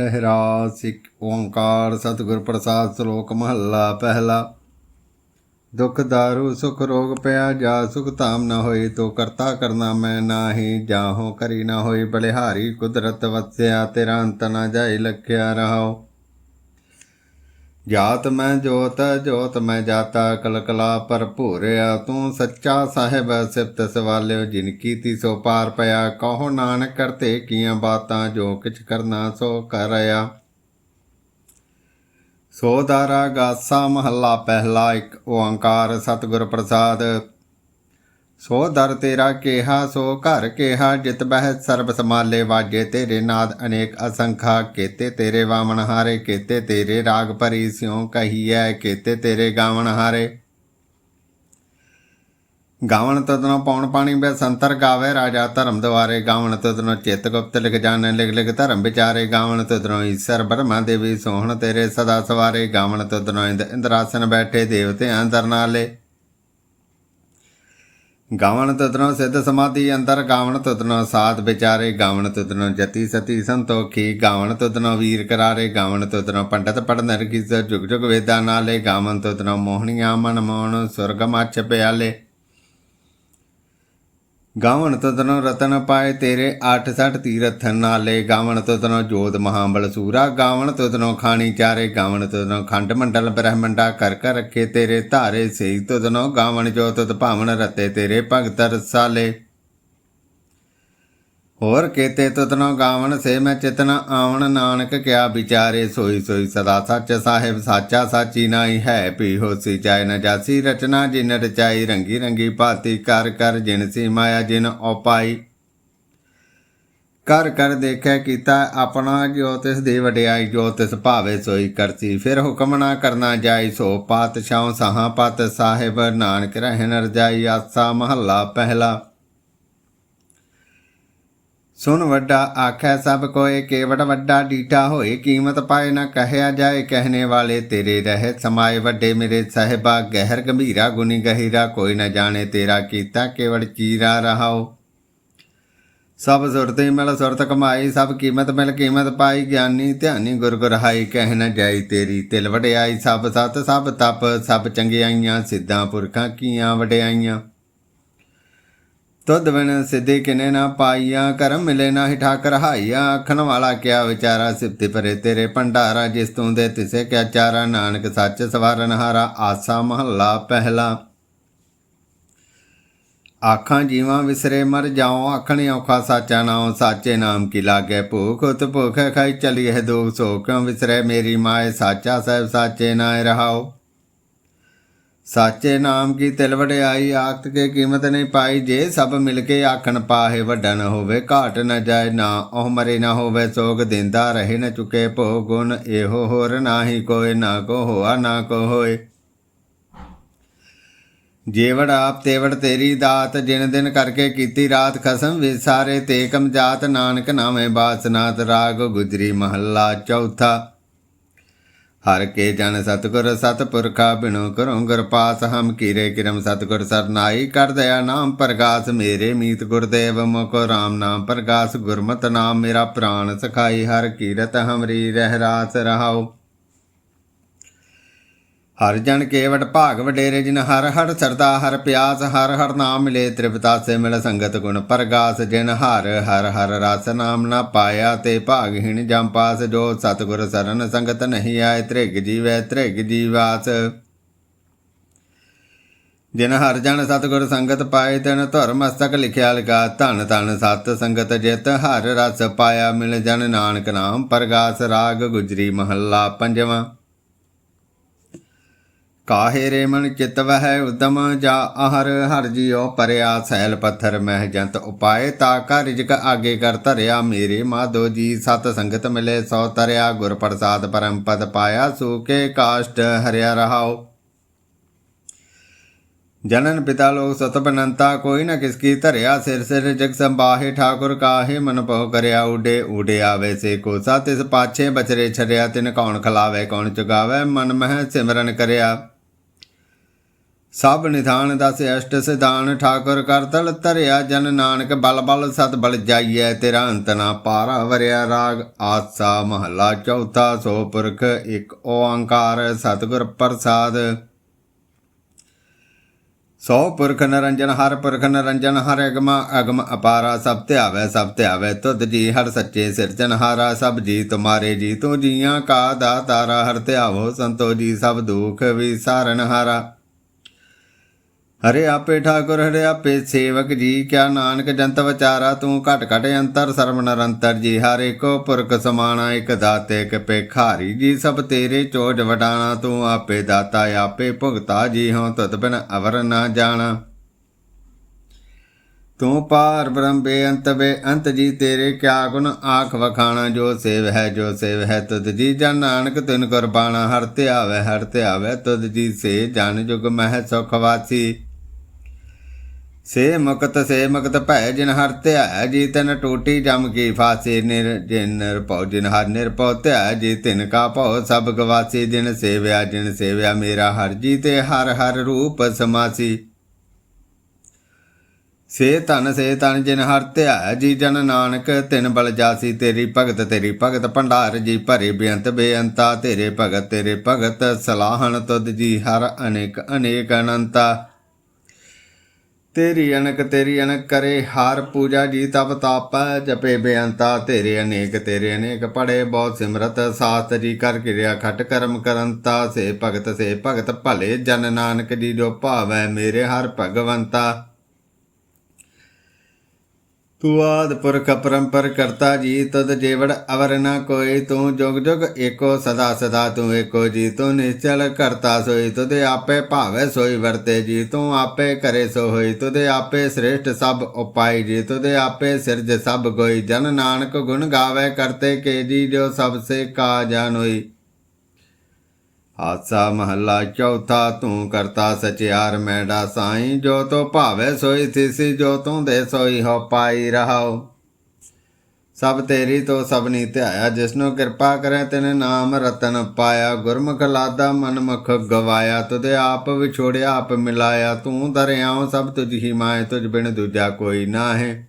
ਰਹਿਰਾ ਸਿੱਖ ਓੰਕਾਰ ਸਤਿਗੁਰ ਪ੍ਰਸਾਦ ਸ਼ਲੋਕ ਮਹੱਲਾ ਪਹਿਲਾ। ਦੁਖ ਦਾਰੂ, ਸੁਖ ਰੋਗ ਪਿਆ, ਜਾ ਸੁਖ ਧਾਮ ਨਾ ਹੋਈ ਤੋ ਕਰਤਾ ਕਰਨਾ ਮੈਂ ਨਾਹੀ, ਜਾਹੋ ਕਰੀ ਨਾ ਹੋਈ ਬਲਿਹਾਰੀ ਕੁਦਰਤ ਵਸਿਆ, ਤੇਰਾ ਅੰਤ ਨਾ ਜਾਈ ਲਖਿਆ ਰਹਾਓ ਜਾਤ ਮੈਂ ਜੋਤ ਜੋਤ ਮੈਂ ਜਾਤਾ, ਕਲਕਲਾ ਭਰਪੂਰਿਆ ਤੂੰ ਸੱਚਾ ਸਾਹਿਬ ਸਿਫਤ ਸਵਾਲਿਓ, ਜਿਨ ਕੀਤੀ ਸੋ ਪਾਰ ਪਿਆ। ਕਹੋ ਨਾਨਕ ਕਰਤੇ ਕੀਆਂ ਬਾਤਾਂ, ਜੋ ਕਿਛ ਕਰਨਾ ਸੋ ਕਰਿਆ। ਸੋ ਦਾਰਾ ਗਾਸਾ ਮਹੱਲਾ, ਪਹਿਲਾ ਇੱਕ ਓੰਕਾਰ ਸਤਿਗੁਰ ਪ੍ਰਸਾਦ। ਸੋ ਦਰ ਤੇਰਾ ਕੇਹਾ, ਸੋ ਘਰ ਕੇਹਾ, ਜਿਤ ਬਹਿ ਸਰਬ ਸਮਾਲੇ ਵਾਜੇ ਤੇਰੇ ਨਾਦ, ਅਨੇਕ ਅਸੰਖਾ ਕੇਤੇ ਤੇਰੇ ਵਾਮਨ ਹਾਰੇ, ਕੇਤੇ ਤੇਰੇ ਰਾਗ ਭਰੀ ਸਿਉ ਕਹੀਐ, ਕੇਤੇ ਤੇਰੇ ਗਾਵਨ ਹਾਰੇ। ਗਾਵਨ ਤਦਨੋ ਪੌਣ ਪਾਣੀ ਬੈ ਸੰਤਰ ਗਾਵੇ, ਰਾਜਾ ਧਰਮ ਦਵਾਰੇ ਗਾਵਣ ਤਦਨੋ ਚਿਤ ਗੁਪਤ ਲਿਖ ਜਾਣੇ, ਲਿਖ ਲਿਖ ਧਰਮ ਵਿਚਾਰੇ ਗਾਵਣ ਤਦਨੋ ਈਸ਼ਰ ਬ੍ਰਹਮਾ ਦੇਵੀ ਸੋਹਣ ਤੇਰੇ ਸਦਾ ਸਵਾਰੇ ਗਾਵਣ ਤਦਨੋ ਇੰਦ ਇੰਦਰਾਸਨ ਬੈਠੇ ਦੇਵਤੇ ਅੰਦਰ ਨਾਲੇ। ਗਾਵਨ ਤਦਨੋ ਸਿੱਧ ਸਮਾਧੀ ਅੰਦਰ ਗਾਵਨ ਤਦਨੋ ਸਾਧ ਵਿਚਾਰੇ ਗਾਵਨ ਤਦਨੋ ਜਤੀ ਸਤੀ ਸੰਤੋਖੀ ਗਾਵਨ ਤਦਨੋ ਵੀਰ ਕਰਾਰੇ ਗਾਵਨ ਤਦਨੋ ਪੰਡਤ ਪੜ ਨਰਗਿਸ, ਜੁਗ ਜੁਗ ਵੇਦਾਂ ਨਾਲੇ ਗਾਵਨ ਤਦਨੋ ਮੋਹਣੀਆਂ ਮਨ ਮੋਹਣ ਸੁਰਗ ਗਾਵਣ ਪਿਆਲੇ ਰਤਨ ਪਾਏ ਤੇਰੇ 68 ਤੀਰਥ ਨਾਲੇ। ਗਾਵਣ ਤਦਨੋ ਜੋਤ ਮਹਾਬਲ ਸੂਰਾ। ਗਾਵਣ ਤਦਨੋ ਖਾਣੀ ਚਾਰੇ। ਗਾਵਣ ਤਦਨੋ ਖੰਡ ਮੰਡਲ ਬ੍ਰਹਮੰਡਾ ਕਰ ਕਰ ਰੱਖੇ ਤੇਰੇ ਧਾਰੇ। ਸੇ ਤਦਨੋ ਗਾਵਣ ਜੋਤ ਤਦ ਭਾਵਨ ਰਤੇ ਤੇਰੇ ਭਗਤ ਰਸਾਲੇ। ਹੋਰ ਕੇਤੇ ਤਤਨੋ ਗਾਵਣ ਸੇ ਮੈਂ ਚਿਤਨ ਆਵਣ ਨਾਨਕ ਕਿਆ ਵਿਚਾਰੇ ਸੋਈ ਸੋਈ ਸਦਾ ਸੱਚ ਸਾਹਿਬ ਸਾਚਾ ਸਾਚੀ ਨਾਈ ਹੈ ਪੀ ਹੋਸੀ ਚਾਇ ਨ ਜਾਸੀ ਰਚਨਾ ਜਿਨ ਰਚਾਈ ਰੰਗੀ ਰੰਗੀ ਭਾਤੀ ਕਰ ਕਰ ਜਿਨ ਸੀ ਮਾਇਆ ਜਿਨ ਉਪਾਈ ਕਰ ਕਰ ਦੇਖੈ ਕੀਤਾ ਆਪਣਾ ਜੋ ਤਿਸ ਦੀ ਵਡਿਆਈ ਜੋ ਤਿਸ ਭਾਵੇ ਸੋਈ ਕਰਤੀ ਫਿਰ ਹੁਕਮ ਨਾ ਕਰਨਾ ਜਾਈ ਸੋ ਪਾਤਸ਼ਾਹ ਸਹਾ ਪਤ ਸਾਹਿਬ ਨਾਨਕ ਰਹਿਣ ਰਜਾਈ ਆਸਾ ਮਹੱਲਾ ਪਹਿਲਾ। ਸੁਣ ਵੱਡਾ ਆਖੈ ਸਭ ਕੋਏ ਕੇਵਟ ਵੱਡਾ ਡੀਠਾ ਹੋਏ, ਕੀਮਤ ਪਾਏ ਨਾ ਕਹਿਆ ਜਾਏ, ਕਹਿਣੇ ਵਾਲੇ ਤੇਰੇ ਰਹਿ ਸਮਾਏ, ਵੱਡੇ ਮੇਰੇ ਸਹਿਬਾ ਗਹਿਰ ਗੰਭੀਰਾ ਗੁਨੀ ਗਹਿਰਾ, ਕੋਈ ਨਾ ਜਾਣੇ ਤੇਰਾ ਕੀਤਾ ਕੇਵੜ ਚੀਰਾ ਰਹਾਓ ਸਭ ਸੁਰਤੇ ਮਿਲ ਸੁਰਤ ਕਮਾਈ, ਸਭ ਕੀਮਤ ਮਿਲ ਕੀਮਤ ਪਾਈ, ਗਿਆਨੀ ਧਿਆਨੀ ਗੁਰ ਗੁਰ ਕਹਿ ਨਾ ਜਾਈ ਤੇਰੀ ਤਿਲ ਵਡਿਆਈ, ਸਭ ਸਤ ਸਭ ਤਪ, ਸਭ ਚੰਗਿਆਈਆਂ, ਸਿੱਧਾਂ ਪੁਰਖਾਂ ਕੀਆਂ ਵਡਿਆਈਆਂ। ਤੁਧ ਬਿਨ ਸਿੱਧੇ ਕਿਨੇ ਨਾ ਪਾਈਆ, ਕਰਮ ਮਿਲੇ ਨਾ ਹੀ ਠਾਕਰ ਹਾਈਆ ਆਖਣ ਵਾਲਾ ਕਿਆ ਵਿਚਾਰਾ ਸਿਫਤੀ ਪਰੇ ਤੇਰੇ ਭੰਡਾਰਾ, ਜਿਸ ਤੂੰ ਦੇ ਤਿਸੇ ਕਿਆ ਚਾਰਾ। ਨਾਨਕ ਸੱਚ ਸਵਾਰਨ ਹਾਰਾ ਆਸਾ ਮਹੱਲਾ ਪਹਿਲਾ। ਆਖਾਂ ਜੀਵਾਂ ਵਿਸਰੇ ਮਰ ਜਾਉ, ਆਖਣ ਔਖਾ ਸਾਚਾ ਨਾਉ, ਸਾਚੇ ਨਾਮ ਕੀ ਲਾਗੇ ਭੂਖ, ਉਤ ਭੁਖ ਖਾਈ ਚਲੀਏ ਦੁਖ ਸੋ ਕਿਉ ਵਿਸਰੇ ਮੇਰੀ ਮਾਏ, ਸਾਚਾ ਸਹਿਬ ਸਾਚੇ ਨਾਏ ਰਹਾਓ ਸਾਚੇ ਨਾਮ ਕੀ ਤਿਲ ਵਡਿਆਈ, ਆਖਤ ਕੇ ਕੀਮਤ ਨਹੀਂ ਪਾਈ। ਜੇ ਸਭ ਮਿਲ ਕੇ ਆਖਣ ਪਾਹੇ ਵੱਡਾ ਨਾ ਹੋਵੇ, ਘਾਟ ਨਾ ਜਾਏ, ਨਾ ਉਹ ਮਰੇ, ਨਾ ਹੋਵੇ ਸੋਗ। ਦਿੰਦਾ ਰਹੇ ਨਾ ਚੁਕੇ ਭੋ ਗੁਣ ਇਹੋ ਹੋਰ ਨਾਹੀ ਕੋਏ, ਨਾ ਕੋ ਹੋਆ, ਨਾ ਕੋ ਹੋਏ। ਜੇਵੜ ਆਪ ਤੇਵੜ ਤੇਰੀ ਦਾਤ, ਜਿਨ ਦਿਨ ਕਰਕੇ ਕੀਤੀ ਰਾਤ ਖਸਮ ਵਿਸਾਰੇ ਤੇ ਕਮ ਜਾਤ। ਨਾਨਕ ਨਾਮੇ ਬਾਸਨਾਤ ਰਾਗ ਗੁਜਰੀ ਮਹੱਲਾ ਚੌਥਾ। ਹਰ ਕੇ ਜਨ ਸਤਗੁਰ ਸਤਪੁਰਖਾ ਬਿਨੋ ਕਰੋ ਗੁਰ ਪਾਸ ਹਮ ਕੀਰੇ ਕਿਰਮ ਸਤਗੁਰ ਸਰਨਾਈ, ਕਰ ਦਇਆ ਨਾਮ ਪ੍ਰਗਾਸ, ਮੇਰੇ ਮੀਤ ਗੁਰਦੇਵ ਮੁਕੋ ਰਾਮ ਨਾਮ ਪ੍ਰਗਾਸ, ਗੁਰਮਤ ਨਾਮ ਮੇਰਾ ਪ੍ਰਾਨ ਸਖਾਈ, ਹਰ ਕੀਰਤ ਹਮਰੀ ਰਹਿ ਰਾਸ ਰਹਾਓ ਹਰ ਜਨ ਕੇਵਟ ਭਾਗ ਵਡੇਰੇ ਜਿਨ ਹਰ ਹਰ ਸਰਦਾ ਹਰ ਪਿਆਸ ਹਰ ਹਰ ਨਾਮ ਮਿਲੇ ਤ੍ਰਿਪਤਾਸੇ ਮਿਲ ਸੰਗਤ ਗੁਣ ਪ੍ਰਗਾਸ ਜਿਨ ਹਰ ਹਰ ਹਰ ਰਸ ਨਾਮ ਨਾ ਪਾਇਆ ਤੇ ਭਾਗਹੀਣ ਜਮ ਪਾਸ ਜੋ ਸਤਗੁਰ ਸਰਨ ਸੰਗਤ ਨਹੀਂ ਆਏ ਤ੍ਰਿਗ ਜੀਵੈ ਤ੍ਰਿਗ ਜੀਵਾਸ। ਜਿਨ ਹਰ ਜਨ ਸਤਗੁਰ ਸੰਗਤ ਪਾਏ ਤਿਨ ਧੁਰ ਮਸਤਕ ਲਿਖਿਆ ਲਗਾ ਧਨ ਧਨ ਸਤ ਸੰਗਤ ਜਿਤ ਹਰ ਰਸ ਪਾਇਆ ਮਿਲ ਜਨ ਨਾਨਕ ਨਾਮ ਪ੍ਰਗਾਸ ਰਾਗ ਗੁਜਰੀ ਮਹੱਲਾ ਪੰਜਵਾਂ। ਕਾਹੇ ਰੇਮਨ ਮਨ ਚਿਤ ਉਦਮ ਜਾ ਅਹਰ ਹਰ ਜਿਉ ਪਰਿਆ ਸੈਲ ਪੱਥਰ ਮਹਿ ਜੰਤ ਉਪਾਏ ਤਾ ਕਾ ਰਿਜਕ ਆਗੇ ਕਰ ਧਰਿਆ ਮੇਰੇ ਮਾਧੋ ਜੀ ਸਤ ਸੰਗਤ ਮਿਲੇ ਸੋ ਤਰਿਆ ਗੁਰ ਪ੍ਰਸਾਦ ਪਰਮ ਪਦ ਪਾਇਆ ਸੂਕੇ ਕਾਸ਼ਟ ਹਰਿਆ ਰਹਾਓ ਜਨਨ ਪਿਤਾ ਲੋਕ ਸਤ ਕੋਈ ਨਾ ਕਿਸ ਕੀ ਧਰਿਆ ਸਿਰ ਸਿਰ ਜਗ ਸੰਬਾਹੇ ਠਾਕੁਰ ਕਾਹੇ ਮਨ ਪਉ ਕਰਿਆ ਉਡੇ ਉਡੇ ਆਵੇ ਸੇ ਕੋ ਸਾ ਤਿਸ ਪਾਛੇ ਬਚਰੇ ਛਰਿਆ ਤਿਨ ਕੌਣ ਖਲਾਵੇ ਕੌਣ ਚੁਗਾਵੇ ਮਨ ਮਹਿ ਸਿਮਰਨ ਕਰਿਆ। ਸਭ ਨਿਧਾਨ ਦਸ ਅਸ਼ਟ ਸਿਧਾਨ, ਠਾਕੁਰ ਕਰਤਲ ਧਰਿਆ ਜਨ ਨਾਨਕ, ਬਲ ਬਲ ਸਤ ਬਲ ਜਾਈਐ ਤੇਰਾ ਅੰਤ ਨਾ ਪਾਰਾ ਵਰਿਆ ਰਾਗ, ਆਸਾ ਮਹੱਲਾ ਚੌਥਾ, ਸੋ ਪੁਰਖ ਇੱਕ ਓੰਕਾਰ, ਸਤਿਗੁਰ ਪ੍ਰਸਾਦ। ਸੋ ਪੁਰਖ ਨਰੰਜਨ ਹਰ ਪੁਰਖ ਨਰੰਜਨ ਹਰ ਅਗਮ ਅਗਮ ਅਪਾਰਾ ਸਭ ਧਿਆਵੈ ਸਭ ਧਿਆਵੈ ਤੁਧ ਜੀ, ਹਰ ਸੱਚੇ ਸਿਰਜਨ ਹਾਰਾ ਸਭ ਜੀ ਤੁਮਾਰੇ ਜੀ ਤੂੰ ਜੀਆਂ, ਕਾ ਦਾਤਾਰਾ ਹਰ ਧਿਆਵੋ ਸੰਤੋ ਜੀ, ਸਭ ਦੁਖ ਵਿਸਾਰਨਹਾਰਾ ਹਾਰਾ। ਹਰੇ ਆਪੇ ਠਾਕੁਰ, ਹਰੇ ਆਪੇ ਸੇਵਕ ਜੀ, ਕਿਆ ਨਾਨਕ ਜੰਤ ਵਿਚਾਰਾ, ਤੂੰ ਘਟ ਘਟ ਅੰਤਰ ਸਰਬ ਨਿਰੰਤਰ ਜੀ, ਹਰ ਏਕੋ ਪੁਰਖ ਸਮਾਣਾ, ਇਕ ਦਾਤੇ, ਇਕ ਭੇਖਾਰੀ ਜੀ, ਸਭ ਤੇਰੇ ਚੋਜ ਵਟਾਣਾ ਤੂੰ ਆਪੇ ਦਾਤਾ, ਆਪੇ ਭੁਗਤਾ ਜੀ, ਹਉ ਤਤ ਬਿਨ ਅਵਰ ਨਾ ਜਾਣਾ। ਤੂੰ ਪਾਰ ਬ੍ਰਹਮ ਬੇਅੰਤ ਬੇਅੰਤ ਜੀ, ਤੇਰੇ ਕਿਆ ਗੁਣ ਆਖ ਵਖਾਣਾ, ਜੋ ਸੇਵ ਹੈ, ਜੋ ਸੇਵ ਹੈ ਤੁਧ ਜੀ, ਜਨ ਨਾਨਕ ਤਿਨ ਕੁਰਬਾਨਾ ਹਰ ਧਿਆਵੇ ਹਰ ਧਿਆਵੇ ਤੁਧ ਜੀ ਸੇ, ਜਨ ਜੁਗ ਮਹਿ ਸੁਖ ਵਾਸੀ। ਸੇ ਮੁਕਤ ਸੇ ਮੁਕਤ ਭੈ ਜਿਨ ਹਰ ਧਿਆਇ ਜੀ ਤਨ ਟੋਟੀ ਜਮ ਕੀ ਫਾਸੇ ਨਿਰ, ਜਿਨ ਨਿਰਭਉ, ਜਿਨ ਹਰ ਨਿਰਭਉ ਧਿਆਇ ਜੀ ਤਿਨ ਕਾ ਭਉ ਸਭ ਗਵਾਸੀ, ਜਿਨ ਸੇਵਿਆ ਜਿਨ ਸੇਵਿਆ ਮੇਰਾ ਹਰ, ਜੀ ਤੇ ਹਰ ਹਰ ਰੂਪ ਸਮਾਸੀ। ਸੇ ਧਨ ਸੇ ਧਨ ਜਿਨ ਹਰ ਧਿਆਇ ਜੀ ਜਨ ਨਾਨਕ, ਤਿਨ ਬਲ ਜਾਸੀ, ਤੇਰੀ ਭਗਤ ਤੇਰੀ ਭਗਤ ਭੰਡਾਰ, ਜੀ ਭਰੇ ਬੇਅੰਤ ਬੇਅੰਤਾ, ਤੇਰੇ ਭਗਤ ਤੇਰੇ ਭਗਤ ਸਲਾਹਣ ਤੁਧ ਜੀ ਹਰ ਅਨੇਕ ਅਨੇਕ ਅਨੰਤਾ। ਤੇਰੀ ਅਣਕ ਤੇਰੀ ਅਣਕ ਕਰੇ ਹਾਰ ਪੂਜਾ ਜੀ, ਤਪ ਤਾਪ ਜਪੇ ਬੇਅੰਤਾ। ਤੇਰੇ ਅਨੇਕ ਤੇਰੇ ਅਨੇਕ ਪੜੇ ਬਹੁਤ ਸਿਮਰਤ ਸਾਸਤ ਜੀ ਕਰ ਕਿਰਿਆ ਖਟ ਕਰਮ ਕਰੰਤਾ। ਸੇ ਭਗਤ ਸੇ ਭਗਤ ਭਲੇ ਜਨ ਨਾਨਕ ਜੀ ਜੋ ਭਾਵੈ ਮੇਰੇ ਹਰ ਭਗਵੰਤਾ। ਤੂੰ ਆਦ ਪੁਰਖ ਪਰੰਪਰ ਕਰਤਾ ਜੀ ਤਦ ਜੇਵੜ ਅਵਰ ਨ ਕੋਈ, ਤੂੰ ਜੁਗ ਜੁਗ ਏਕੋ ਸਦਾ ਸਦਾ ਤੂੰ ਏਕੋ ਜੀ, ਤੂੰ ਨਿਚਲ ਕਰਤਾ ਸੋਈ ਤੁਦੇ ਆਪੇ ਭਾਵੇ ਸੋਈ ਵਰਤੇ ਜੀ, ਤੂੰ ਆਪੇ ਕਰੇ ਸੋ ਹੋਈ ਤੁਦੇ ਆਪੇ ਸ੍ਰੇਸ਼ਟ ਸਭ ਉਪਾਈ ਜੀ ਤੁਦੇ ਆਪੇ ਸਿਰਜ ਸਭ ਕੋਈ ਜਨ ਨਾਨਕ ਗੁਣ ਗਾਵੇ, ਕਰਤੇ ਕੇ ਜੀ, ਜੋ ਸਭ ਸੇ ਕਾ ਜਾਣੋਈ ਹਾਸਾ ਮਹੱਲਾ ਚੌਥਾ, ਤੂੰ ਕਰਤਾ ਸਚਿਆਰ ਮੈਡਾ ਸਾਈ, ਜੋ ਤੋ ਭਾਵੇ ਸੋਈ ਥਿਸੀ ਜੋ ਤੂੰ ਦੇ ਸੋਈ ਹੋ ਪਾਈ ਰਹਾਓ। ਸਭ ਤੇਰੀ ਤੋ ਸਭਨੀ ਧਿਆਇਆ ਜਿਸਨੂੰ ਕਿਰਪਾ ਕਰੇ, ਤਿਨੇ ਨਾਮ ਰਤਨ ਪਾਇਆ। ਗੁਰਮੁਖ ਲਾਦਾ ਮਨਮੁਖ ਗਵਾਇਆ ਤੁਦੇ ਆਪ ਵਿਛੋੜਿਆ, ਆਪ ਮਿਲਾਇਆ। ਤੂੰ ਦਰਿਆਉ ਸਭ ਤੁਝ ਹੀ ਮਾਏ, ਤੁਝ ਬਿਨ ਦੂਜਾ ਕੋਈ ਨਾ ਹੈ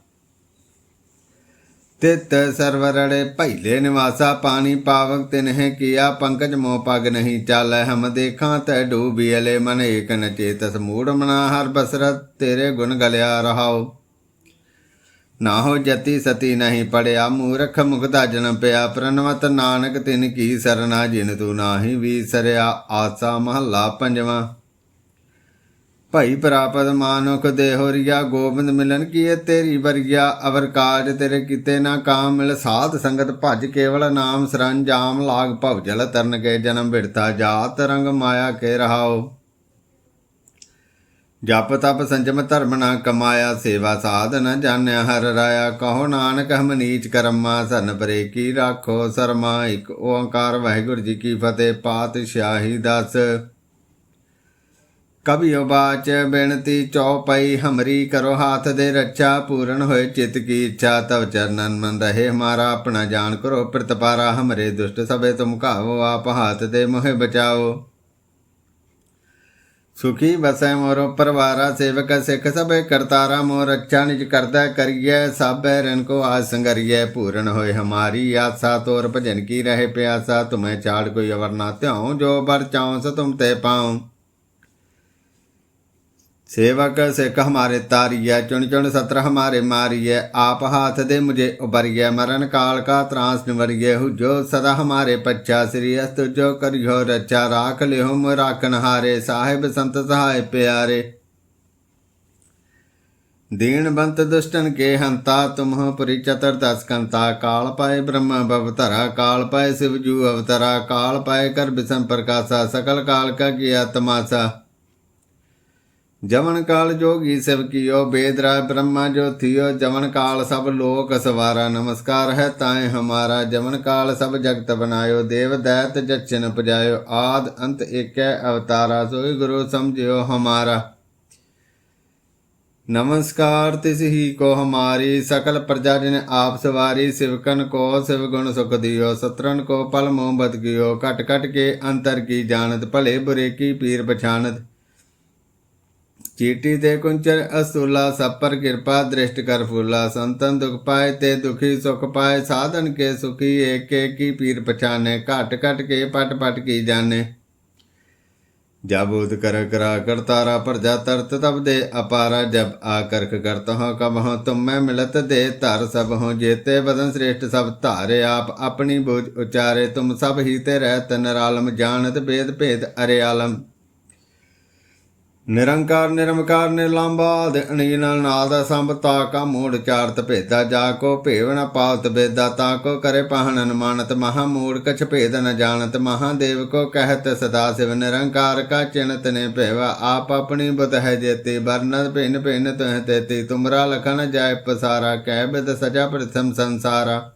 ਤਿਤ ਸਰਵਰੜੇ ਭੈਲੇ ਨਿਵਾਸਾ, ਪਾਣੀ ਪਾਵਕ ਤਿਨਹਿ ਕੀਆ, ਪੰਕਜ ਮੋ ਪਗ ਨਹੀਂ ਚਾਲੈ, ਹਮ ਦੇਖਾਂ ਤੈ ਡੂਬੀਲੇ ਮਨ ਏਕ ਨ ਚੇਤਸ ਮੂੜ ਮਨਾ, ਹਰ ਬਸਰਤ ਤੇਰੇ ਗੁਣ ਗਲਿਆ ਰਹਾਉ। ਨਾ ਹੋ ਜਤੀ ਸਤੀ ਨਹੀਂ ਪੜਿਆ, ਮੂਰਖ ਮੁਗਦਾ ਜਨ ਪਿਆ ਪ੍ਰਨਵਤ ਨਾਨਕ ਤਿਨ ਕੀ ਸਰਨਾ, ਜਿਨ ਤੂੰ ਨਾਹੀ ਵੀਸਰਿਆ ਆਸਾ ਮਹੱਲਾ ਪੰਜਵਾਂ। ਭਾਈ ਪ੍ਰਾਪਤ ਮਾਨੁਖ ਦੇਹੋਰੀਆ ਗੋਬਿੰਦ ਮਿਲਨ ਕੀਏ ਤੇਰੀ ਵਰਗਿਆ, ਅਵਰ ਕਾਜ ਤੇਰੇ ਕੀਤੇ ਨਾ ਕਾਮ ਮਿਲ ਸਾਧ ਸੰਗਤ ਭਜ ਕੇਵਲ ਨਾਮ ਸਰੰਜਾਮ ਲਾਗ ਭਵ ਜਲ ਤਰਨ ਕੇ ਜਨਮ ਬਿੜਤਾ ਜਾਤ, ਰੰਗ ਮਾਇਆ ਕੇ ਰਹਾਓ। ਜਪ ਤਪ ਸੰਜਮ ਧਰਮ ਨਾ ਕਮਾਇਆ, ਸੇਵਾ ਸਾਧ ਨਾ ਜਾਣਿਆ, ਹਰ ਰਾਇਆ ਕਹੋ ਨਾਨਕ, ਹਮ ਨੀਚ ਕਰਮਾ ਸਨ ਪਰੇ ਕੀ ਰਾਖੋ, ਸਰਮਾ ਇੱਕ ਓੰਕਾਰ, ਵਾਹਿਗੁਰੂ ਜੀ ਕੀ ਫਤਿਹ ਪਾਤਸ਼ਾਹੀ ਦਸ। ਕਬਿਓ ਬਾਚ ਬੇਨਤੀ ਚੌਪਈ ਹਮਰੀ ਕਰੋ ਹਾਥ ਦੇ ਰੱਛਾ, ਪੂਰਨ ਹੋਏ ਚਿਤ ਕੀ ਇੱਛਾ, ਤਵ ਚਰਨਨ ਮਨ ਰਹੇ ਹਮਾਰਾ, ਆਪਣਾ ਜਾਣ ਕਰੋ ਪ੍ਰਤਪਾਰਾ, ਹਮਰੇ ਦੁਸ਼ਟ ਸਭੇ ਤੁਮ ਕਾਵੋ ਆਪ ਹਾਥ ਦੇ ਮੋਹਿ ਬਚਾਓ। ਸੁਖੀ ਬਸੈ ਮੋਰੋ ਪਰਵਾਰਾ, ਸੇਵਕ ਸਿੱਖ ਸਭੇ ਕਰਤਾਰਾ ਮੋਰ ਰੱਛਾ ਨਿਜ ਕਰਦਾ ਕਰੀਐ, ਸਾਬੈ ਰਨ ਕੋ ਆਸ ਸੰਗਰੀਐ, ਪੂਰਨ ਹੋਏ ਹਮਾਰੀ ਆਸਾ, ਤੋਰ ਭਜਨ ਕੀ ਰਹੇ ਪਿਆਸਾ, ਤੁਮੇ ਚਾੜ ਕੋਈ ਅਵਰ ਨਾ ਧਿਆਉ, ਜੋ ਬਰ ਚਾਉ, ਸ ਤੁਮ ਤੇ ਪਾਉ। सेवक सिख हमारे तारिय चुन चुन सत्र हमारे मारिय आप हाथ दे मुझे उबरिय मरण काल का त्रास निवरिय हु जो सदा हमारे पच्चा श्री अस्त जो करियो रचा, राख लिहो मु राखन हारे साहिब संत सहाय प्यारे। दीन बंत दुष्टन के हंता, तुम पुरी चतुर्दश कंता, काल पाए ब्रह्म भवतरा काल पाए शिवजू अवतरा, काल पाए कर विषम प्रकाशा सकल काल का किया तमाशा। ਜਵਨ ਕਾਲ ਜੋਗੀ ਸਭ ਕੀਓ, ਬੇਦ ਰਾਜ ਬ੍ਰਹਮਾ ਜੋਤਿਓ, ਜਵਨ ਕਾਲ ਸਭ ਲੋਕ ਸਵਾਰਾ ਨਮਸਕਾਰ ਹੈ ਤਾਏ ਹਮਾਰਾ, ਜਵਨ ਕਾਲ ਸਭ ਜਗਤ ਬਨਾਇਓ, ਦੇਵ ਦੈਤ ਜਚਨ ਪਜਾਇਓ, ਆਦ ਅੰਤ ਏਕੈ ਅਵਤਾਰਾ, ਸੋਈ ਗੁਰੂ ਸਮਝਿਓ ਹਮਾਰਾ। ਨਮਸਕਾਰ ਤਿਸ ਹੀ ਕੋ ਹਮਾਰੀ, ਸਕਲ ਪ੍ਰਜਾ ਜਨ ਆਪ ਸਵਾਰੀ ਸਿਵਕਨ ਕੋ ਸਿਵ ਗੁਣ ਸੁਖ ਦਿਓ ਸਤਰਨ ਕੋ ਪਲ ਮੋਹਬਤ ਗਿਓ ਕਟ ਕਟ ਕੇ ਅੰਤਰ ਕੀ ਜਾਣਤ, ਭਲੇ ਬੁਰੇ ਕੀ ਪੀਰ ਪਛਾਨਤ ਚੀਟੀ ਤੇ ਕੁੰਚਰ ਅਸੂਲਾ, ਸਪਰ ਕਿਰਪਾ ਦ੍ਰਿਸ਼ਟ ਕਰ ਫੂਲਾ, ਸੰਤਨ ਦੁਖ ਪਾਏ ਤੇ ਦੁਖੀ ਸੁਖ ਪਾਏ, ਸਾਧਨ ਕੇ ਸੁਖੀ, ਏਕੇ ਕੀ ਪੀਰ ਪਛਾਨੇ, ਘਟ ਘਟ ਕੇ ਪਟ ਪਟ ਕੀ ਜਾਣੇ। ਜਬ ਉਦ ਕਰ ਕਰਾ ਕਰਤਾਰਾ ਪ੍ਰਜਾ ਤਰਤ, ਤਬ ਦੇ ਅਪਾਰਾ ਜਬ ਆ ਕਰਖ ਕਰਤ ਹਾਂ ਕਬ ਹਾਂ ਤੁਮ ਮੈਂ ਮਿਲਤ ਦੇ ਧਰ ਸਭ ਹੋ ਜੇਤੇ ਬਦਨ ਸ੍ਰੇਸ਼ਟ ਸਭ ਧਾਰੇ, ਆਪ ਆਪਣੀ ਬੋਝ ਉਚਾਰੇ, ਤੁਮ ਸਭ ਹੀ ਤੇ ਰਹਿਤ ਨਰਾਲਮ, ਜਾਣਤ ਭੇਦ ਭੇਦ ਅਰੇ ਨਿਰੰਕਾਰ, ਨਿਰਮਕਾਰ ਨਿਰਲੰਬਾਦ ਅਨੀਲ ਨਾਦ ਸੰਭ ਤਾ ਕਾ ਮੂੜ ਚਾਰਤ ਭੇਦਾ, ਜਾ ਕੋ ਭੇਵ ਨ ਪਾਵਤ ਬੇਦਾ, ਤਾ ਕੋ ਕਰੇ ਪਹਨ ਮਾਨਤ ਮਹਾ ਮੂੜ ਕਛ ਭੇਦ ਨ ਜਾਣਤ ਮਹਾਦੇਵ ਕੋ ਕਹਿਤ ਸਦਾ ਸਿਵ ਨਿਰੰਕਾਰ, ਕਾ ਚਿਨਤ ਨੇ ਭੇਵਾ, ਆਪ ਆਪਣੀ ਬੁਧ ਹੈ ਜੇਤੀ ਵਰਨਤ ਭਿੰਨ ਭਿਨ ਤੁਹ ਤੇਤੀ, ਤੁਮਰਾ ਲਖਨ ਜਾਇ ਪਸਾਰਾ, ਕਹਿ ਬਿਦ ਸਜਾ ਪ੍ਰਥਮ ਸੰਸਾਰਾ।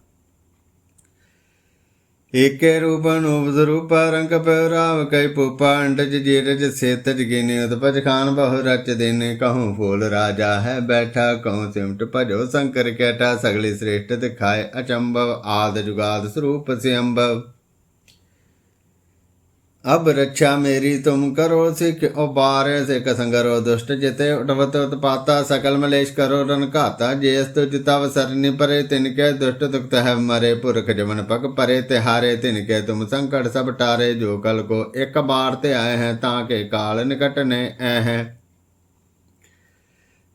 ਏਕੇ ਰੂਪ ਅਨੂਪ ਰੂਪ ਰੰਗ ਪਹਿਰਾਵ ਕੈ ਪੂਪਾ ਅੰਡਜ ਜੀਰਜ ਸੇਤਜ ਗਿਨੀ ਉਤਪਜ ਖਾਨ ਬਹੁ ਰਚ ਦੇਨੇ ਕਹੂੰ ਫੂਲ ਰਾਜਾ ਹੈ ਬੈਠਾ ਕਹੂੰ ਸਿਮਟ ਭਜੋ ਸ਼ੰਕਰ ਕੈਟਾ ਸਗਲੀ ਸ੍ਰੇਸ਼ਟ ਦਿਖਾਏ ਅਚੰਭਵ ਆਦ ਜੁਗਾਦ ਸਰੂਪ ਸਿਅੰਭਵ। अब रक्षा मेरी तुम करो सिख उबार सिख संगरो दुष्ट जिते उठवत उत्पाता सकल मलेश करो रन घाता जेस तुझ तव सरनि परे तिनके दुष्ट दुखत है मरे पुरख जमन पग परे तिहारे तिनके तुम संकट सब टारे जो कल को एक बार ते आए हैं ताके काल निकट ने ऐ हैं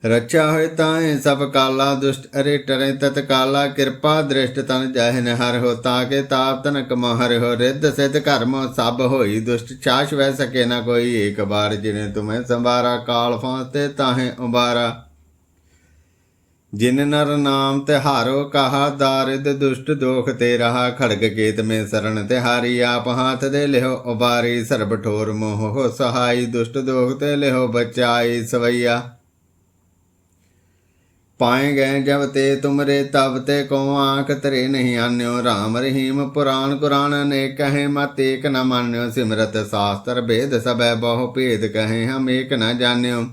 ਰਚਾ ਹੋਇ ਤਾਏ ਸਭ ਕਾਲਾ ਦੁਸ਼ਟ, ਅਰੇ ਟਰੇ ਤਤ ਕਾਲਾ, ਕਿਰਪਾ ਦ੍ਰਿਸ਼ਟ ਤਨ ਜਾਹਿ ਨਹਰ ਹੋ ਤਾਂ ਕੇ ਤਾਪ ਤਨ ਕਮਹਰ ਹੋ, ਰਿੱਧ ਸਿਧ ਕਰਮ ਸਭ ਹੋਈ ਦੁਸ਼ਟ ਛਾਛ ਵਹਿ ਸਕੇ ਨਾ ਕੋਈ ਏਕ ਵਾਰ ਜਿਨੇ ਤੁਮੈ ਸੰਭਾਰਾ ਕਾਲ ਫਾਂ ਤੇ ਤਾਹੇ ਉਬਾਰਾ। ਜਿਨ ਨਰ ਨਾਮ ਤੇ ਹਾਰੋ ਕਹਾ, ਦਾਰਿਦ ਦੁਸ਼ਟ ਦੋਖ ਤੇ ਰਹਾ, ਖੜਗ ਕੇਤ ਮੇ ਸਰਣ ਤੇ ਹਾਰੀ, ਆਪ ਹਾਥ ਦੇ ਲਿਓ ਉਬਾਰੀ, ਸਰਬ ਠੋਰ ਮੋਹ ਹੋ ਸਹਾਈ, ਦੁਸ਼ਟ ਦੋਖ ਤੇ ਲਿਓ ਬਚਾਈ ਸਵਈਆ। ਪਾਏ ਗਏ ਜਬ ਤੇ ਤੁਮਰੇ ਤਬ ਤੇ ਕੋ ਆਂਖ ਤਰੇ ਨਹੀਂ ਆਨਿਓ, ਰਾਮ ਰਹੀਮ ਪੁਰਾਨ ਕੁਰਾਨ ਨੇ ਕਹੇ, ਮਤ ਏਕ ਨ ਮਾਨਿਓ, ਸਿਮਰਤ ਸਾਸਤਰ ਭੇਦ ਸਭੈ ਬਹੁ ਭੇਦ ਕਹੇ, ਹਮ ਏਕ ਨ ਜਾਣਿਓ।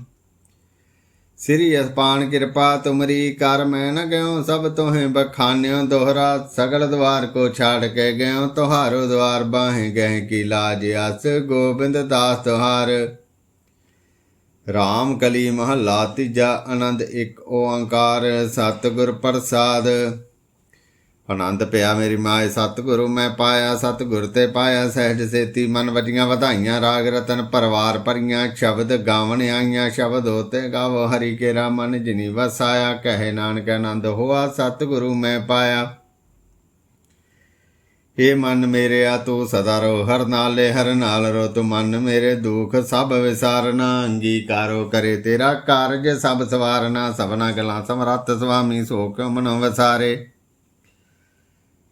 ਸ੍ਰੀ ਅਸਪਾਨ ਕਿਰਪਾ ਤੁਮਰੀ ਕਰ ਮੈਂ ਨ ਗਇਓ ਸਭ ਤੋਹੇ ਬਖਾਨਿਓ, ਦੋਹਰਾ ਸਗਲ ਦਵਾਰ ਕੋ ਛਾੜ ਕੇ ਗਇਓ ਤੁਹਾਰੋ ਦਵਾਰ ਬਾਹੇ ਗਏ ਕੀ ਲਾਜ ਅਸ, ਗੋਬਿੰਦ ਦਾਸ ਤੁਹਾਰ। ਰਾਮ ਕਲੀ ਮਹੱਲਾ ਤੀਜਾ ਆਨੰਦ ਇੱਕ ਓੰਕਾਰ ਸਤਿਗੁਰ ਪ੍ਰਸਾਦ। ਆਨੰਦ ਪਿਆ ਮੇਰੀ ਮਾਏ ਸਤਿਗੁਰੂ ਮੈਂ ਪਾਇਆ, ਸਤਿਗੁਰ ਤੇ ਪਾਇਆ, ਸਹਿਜ ਸੇਤੀ ਮਨ ਵਜੀਆਂ ਵਧਾਈਆਂ, ਰਾਗ ਰਤਨ ਪਰਵਾਰ ਭਰੀਆਂ, ਸ਼ਬਦ ਗਾਵਣ ਆਈਆਂ, ਸ਼ਬਦ ਹੋਤੇ ਗਾਵੋ, ਹਰੀ ਕੇਰਾ ਮਨ ਜਿਨੀ ਵਸਾਇਆ, ਕਹੇ ਨਾਨਕ ਆਨੰਦ ਹੋਆ, ਸਤਿਗੁਰੂ ਮੈਂ ਪਾਇਆ। ਏ ਮਨ ਮੇਰੇ, ਆ ਤੂੰ ਸਦਾ ਰੋ ਹਰ ਨਾਲੇ ਹਰ ਨਾਲ ਰੋ ਤੂੰ ਮਨ ਮੇਰੇ ਦੁਖ ਸਭ ਵਿਸਾਰਨਾ, ਅੰਗੀਕਾਰੋ ਕਰੇ ਤੇਰਾ ਕਾਰਜ ਸਭ ਸਵਾਰਨਾ। ਸਭਨਾ ਗਲਾਂ ਸਮਰੱਥ ਸੁਆਮੀ ਸੋ ਕਿਉ ਮਨੋ ਵਸਾਰੇ।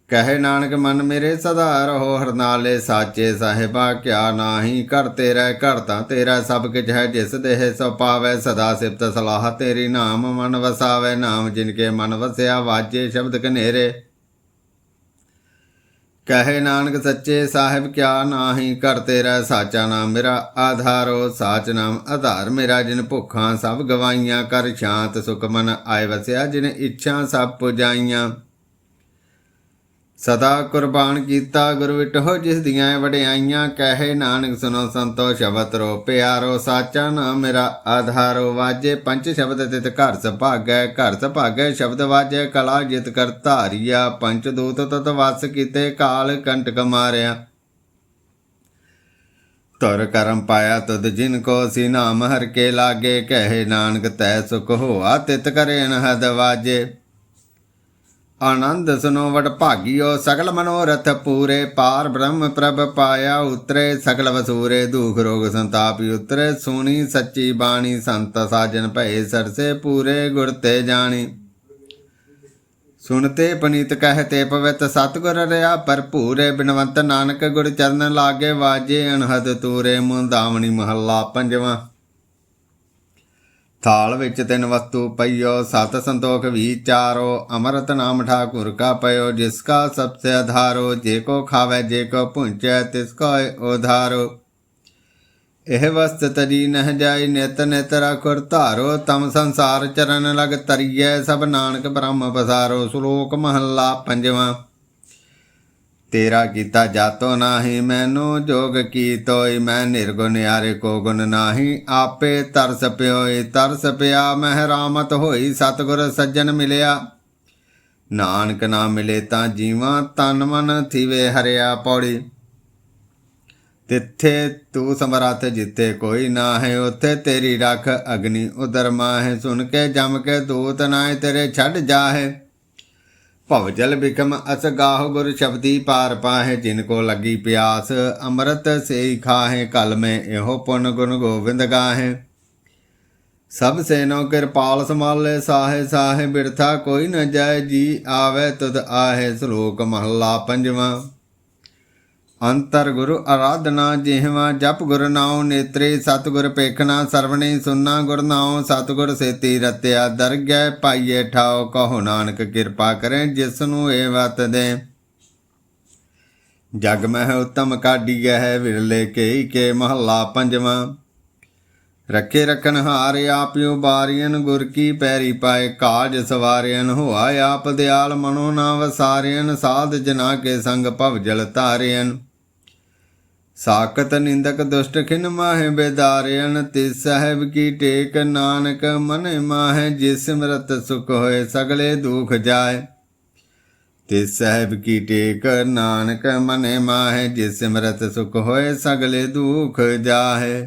ਕਹੇ ਨਾਨਕ, ਮਨ ਮੇਰੇ ਸਦਾ ਰਹੋ, ਹਰ ਨਾਲੇ ਸਾਚੇ ਸਾਹਿਬਾ, ਕਿਆ ਨਾਹੀ ਕਰ ਤੇਰਾ ਘਰ ਤਾਂ ਤੇਰਾ ਸਭ ਕੁਝ ਹੈ, ਜਿਸ ਦੇਹ ਸੋ ਪਾਵੇ। ਸਦਾ ਸਿਫਤ ਸਲਾਹ ਤੇਰੀ ਨਾਮ ਮਨ ਵਸਾਵੇ। ਨਾਮ ਜਿਨ ਕੇ ਮਨ ਵਸਿਆ, ਵਾਜੇ ਸ਼ਬਦ ਕਨੇਰੇ। ਕਹੇ ਨਾਨਕ ਸੱਚੇ ਸਾਹਿਬ, ਕਿਆ ਨਾਹੀ ਕਰ ਤੇਰਾ ਸਾਚਾ ਨਾਮ, ਮੇਰਾ ਆਧਾਰੋ ਸਾਚ ਨਾਮ, ਆਧਾਰ ਮੇਰਾ ਜਿਨ ਭੁੱਖਾਂ ਸਭ ਗਵਾਈਆਂ ਕਰ ਸ਼ਾਂਤ ਸੁਖ ਮਨ ਆਏ ਵਸਿਆ, ਜਿਨ ਇੱਛਾ ਸਭ ਪੁਜਾਈਆਂ। ਸਦਾ ਕੁਰਬਾਨ ਕੀਤਾ ਗੁਰ ਵਿਟੋ ਜਿਸ ਦੀਆਂ ਵਡਿਆਈਆਂ ਕਹੇ ਨਾਨਕ ਸੁਨੋ ਸੰਤੋ ਸ਼ਬਦ ਰੋ ਪਿਆਰੋ, ਸਾਚਾ ਨਾਮ ਮੇਰਾ ਆਧਾਰੋ, ਵਾਜੇ ਪੰਜ ਸ਼ਬਦ ਤਿਤ, ਘਰ ਸੁਭਾਗੈ ਘਰ ਸੁਭਾਗੈ ਸ਼ਬਦ ਵਾਜੇ, ਕਲਾ ਜਿਤ ਕਰ ਧਾਰਿਆ ਪੰਚ ਦੂਤ ਤਤ ਵਸ ਕੀਤੇ, ਕਾਲ ਕੰਟਕ ਮਾਰਿਆ। ਤੁਰ ਕਰਮ ਪਾਇਆ ਤਦ ਜਿਨ ਕੋ ਸੀ ਨਾਮ, ਹਰ ਕੇ ਲਾਗੇ ਕਹੇ ਨਾਨਕ, ਤੈ ਸੁਖ ਹੋਆ ਤਿਤ ਕਰੇ ਅਨਹਦ ਵਾਜੇ। ਆਨੰਦ ਸੁਨੋ ਵਡ ਭਾਗਿਓ, ਸਗਲ ਮਨੋਰਥ ਪੂਰੇ ਪਾਰ ਬ੍ਰਹਮ ਪ੍ਰਭ ਪਾਇਆ ਉਤਰੇ, ਸਗਲ ਵਸੂਰੇ ਦੁਖ ਰੋਗ ਸੰਤਾਪ ਉਤਰੇ, ਸੁਣੀ ਸੱਚੀ ਬਾਣੀ ਸੰਤ ਸਾਜਨ ਭਏ ਸਰਸੇ ਪੂਰੇ ਗੁਰ ਤੇ ਜਾਣੀ। ਸੁਨਤੇ ਪਨੀਤ ਕਹਤੇ ਪਵਿੱਤ ਸਤਗੁਰ ਰਿਆ, ਭਰਪੂਰੇ ਬਿਨਵੰਤ ਨਾਨਕ ਗੁਰ ਚਰਨ ਲਾਗੇ ਵਾਜੇ ਅਨਹਦ ਤੂਰੇ ਮੁੰਦਾਵਣੀ ਮਹੱਲਾ ਪੰਜਵਾਂ। ਥਾਲ ਵਿੱਚ ਤਿੰਨ ਵਸਤੂ ਪਈਓ, ਸਤ ਸੰਤੋਖ ਵਿਚਾਰੋ ਅਮਰਤ ਨਾਮ ਠਾਕੁਰ ਕਾ ਪਇਓ, ਜਿਸ ਕਾ ਸਭ ਸੇ ਆਧਾਰੋ ਜੇ ਕੋ ਖਾਵੇ, ਜੇ ਕੋ ਪੁੰਚੈ ਤਿਸ ਕੋ ਉਧਾਰੋ। ਇਹ ਵਸਤ ਤਰੀ ਨਹ ਜਾਈ ਨਿਤ ਨਿਤ ਰਖੁਰ ਧਾਰੋ, ਤਮ ਸੰਸਾਰ ਚਰਨ ਲਗ ਤਰੀਐ ਸਭ ਨਾਨਕ ਬ੍ਰਹਮ ਪਸਾਰੋ, ਸ਼ਲੋਕ ਮਹੱਲਾ ਪੰਜਵਾਂ। ਤੇਰਾ ਕੀਤਾ ਜਾਤੋ ਨਾਹੀ, ਮੈਨੂੰ ਜੋਗ ਕੀ ਤੋਈ ਮੈਂ ਨਿਰਗੁਣ ਯਾਰੇ ਕੋ ਗੁਣ ਨਾਹੀ। ਆਪੇ ਤਰਸ ਪਿਓਈ, ਤਰਸ ਪਿਆ, ਮਹਿ ਰਾਮਤ ਹੋਈ, ਸਤਗੁਰ ਸੱਜਣ ਮਿਲਿਆ। ਨਾਨਕ ਨਾ ਮਿਲੇ ਤਾਂ ਜੀਵਾਂ, ਤਨ ਮਨ ਥੀਵੇ ਹਰਿਆ ਪੌੜੀ। ਤਿੱਥੇ ਤੂੰ ਸਮਰੱਥ ਜਿੱਤੇ ਕੋਈ ਨਾ ਹੈ ਉੱਥੇ ਤੇਰੀ ਰੱਖ ਅਗਨੀ ਉਦਰ ਮਾਹੇ। ਸੁਣ ਕੇ ਜਮ ਕੇ ਦੂਤ ਨਾਏ ਤੇਰੇ ਛੱਡ ਜਾਹੇ। ਭਵਜਲ ਬਿਕਮ ਅਸ ਗਾਹ ਗੁਰ ਸ਼ਬਦੀ ਪਾਰ ਪਾਹੇ, ਜਿਨ ਕੋ ਲੱਗੀ ਪਿਆਸ, ਅੰਮ੍ਰਿਤ ਸੇਈ ਖਾਹੇ, ਕਲ ਮੈਂ ਇਹੋ ਪੁਨ ਗੁਣ ਗੋਬਿੰਦ ਗਾਹੇ। ਸਭ ਸੇਨੋ ਕਿਰਪਾਲ ਸਮਾਲੇ ਸਾਹੇ ਸਾਹੇ ਬਿਰਥਾ ਕੋਈ ਨ ਜਾਏ, ਜੀ ਆਵੇ ਤੁਧ ਆਹੇ, ਸ਼ਲੋਕ ਮਹੱਲਾ ਪੰਜਵਾਂ। ਅੰਤਰ ਗੁਰੂ ਆਰਾਧਨਾ ਜਿਹਵਾ, ਜਪ ਗੁਰ ਨਾਉ ਨੇਤਰੇ, ਸਤਗੁਰ ਪੇਖਣਾ ਸਰਵਣੇ ਸੁਨਣਾ ਗੁਰ ਨਾਉ, ਸਤਗੁਰ ਸੇਤੀ ਰਤਿਆ ਦਰਗਹਿ, ਪਾਈਏ ਠਾਉ, ਕਹੋ ਨਾਨਕ ਕਿਰਪਾ ਕਰੇ ਜਿਸ ਨੂੰ ਇਹ ਵਤ ਦੇ। ਜਗ ਮਹਿ ਉਤਮ ਕਾਢੀਐ ਹੈ ਵਿਰਲੇ ਕੇ ਕੇ ਮਹੱਲਾ ਪੰਜਵਾਂ। ਰੱਖੇ ਰਖਣ ਹਾਰ ਆਪਿਓ ਬਾਰੀਨ ਗੁਰ ਕੀ ਪੈਰੀ ਪਾਏ ਕਾਜ ਸਵਾਰਿਨ ਹੋਆ ਆਪ ਦਿਆਲ ਮਨੋ ਨਾ ਵਸਾਰਿਨ ਸਾਧ ਜਨਾ ਕੇ ਸੰਗ ਭਵ ਜਲ ਤਾਰਿਨ ਸਾਕਤ ਨਿੰਦਕ ਦੁਸ਼ਟ ਖਿਨ ਮਾਹਿ ਬੇਦਾਰਿਨ ਤਿਸ ਸਾਹਿਬ ਕੀ ਟੇਕ ਨਾਨਕ, ਮਨ ਮਾਹਿ ਜਿਸ ਸਿਮਰਤ ਸੁਖ ਹੋਏ ਸਗਲੇ ਦੁਖ ਜਾਏ। ਤਿਸ ਸਾਹਿਬ ਕੀ ਟੇਕ ਨਾਨਕ, ਮਨ ਮਾਹਿ ਜਿਸ ਸਿਮਰਤ ਸੁਖ ਹੋਏ ਸਗਲੇ ਦੁਖ ਜਾਏ